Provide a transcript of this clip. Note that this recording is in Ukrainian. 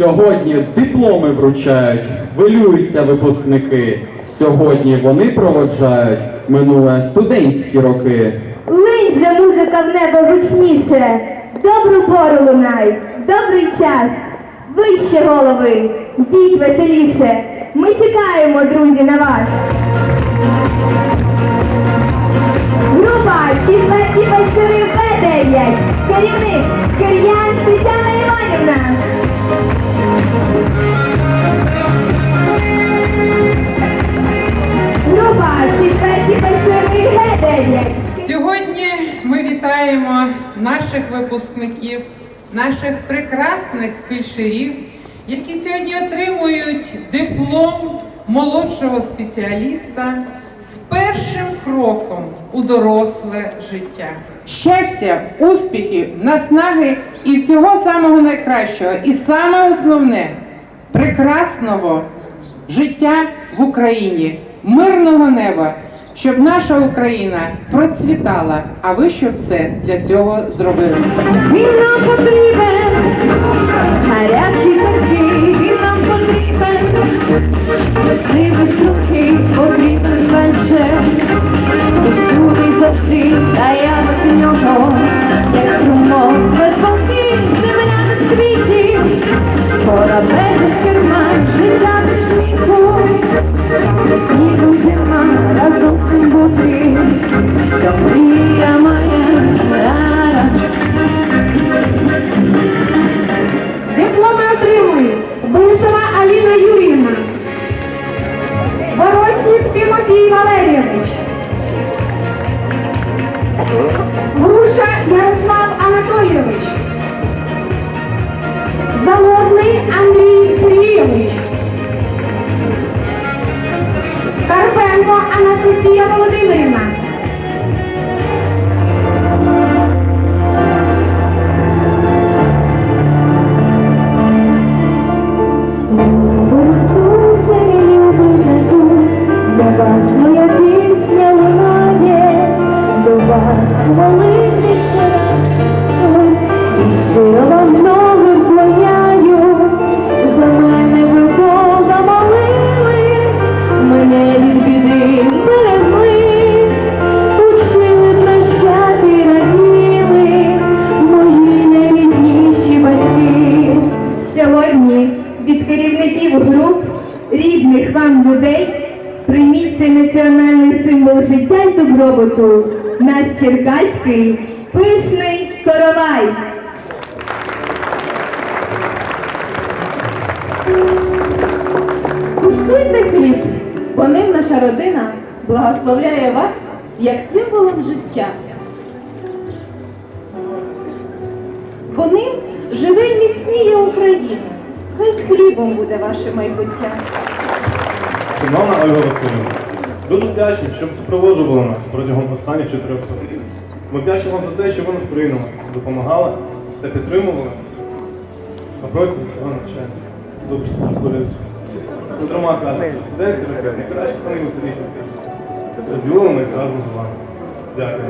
Сьогодні дипломи вручають, хвилюються випускники. Сьогодні вони проводжають минуле студентські роки. Линь же музика в небо гучніше, добру пору лунай, добрий час. Вище голови, йдіть веселіше. Ми чекаємо, друзі, на вас. Наших випускників, наших прекрасних фельдшерів, які сьогодні отримують диплом молодшого спеціаліста з першим кроком у доросле життя. Щастя, успіхів, наснаги і всього самого найкращого, і саме основне прекрасного життя в Україні, мирного неба, щоб наша Україна процвітала, а ви щоб все для цього зробили. Він нам потрібен, гарячий такий, він нам потрібен, красивий струнки, потрібен менше, усюди завжди, та Тимофій Валерійович, Груша Ярослав до ще ось, і за мене ви молили, мене від біди учили прощати, раділи, мої найрідніші батьки. Сьогодні від керівників груп різних вам людей прийміть цей національний символ життя й добробуту, наш черкаський пишний коровай. Куштуйте хліб, бо ним наша родина благословляє вас як символом життя. Бо ним живе й міцніє Україна. Хай з хлібом буде ваше майбуття. Шановна Ольга Васильівна, дуже вдячні, що ви супроводжували нас протягом останніх чотирьох років. Ми вдячні вам за те, що ви нас прийняли, допомагали та підтримували на протязі цього навчання. Вибачте, що болюче. Ви трьома картами. ракет пани веселіші. Розділили ми їх разом з вами. Дякую.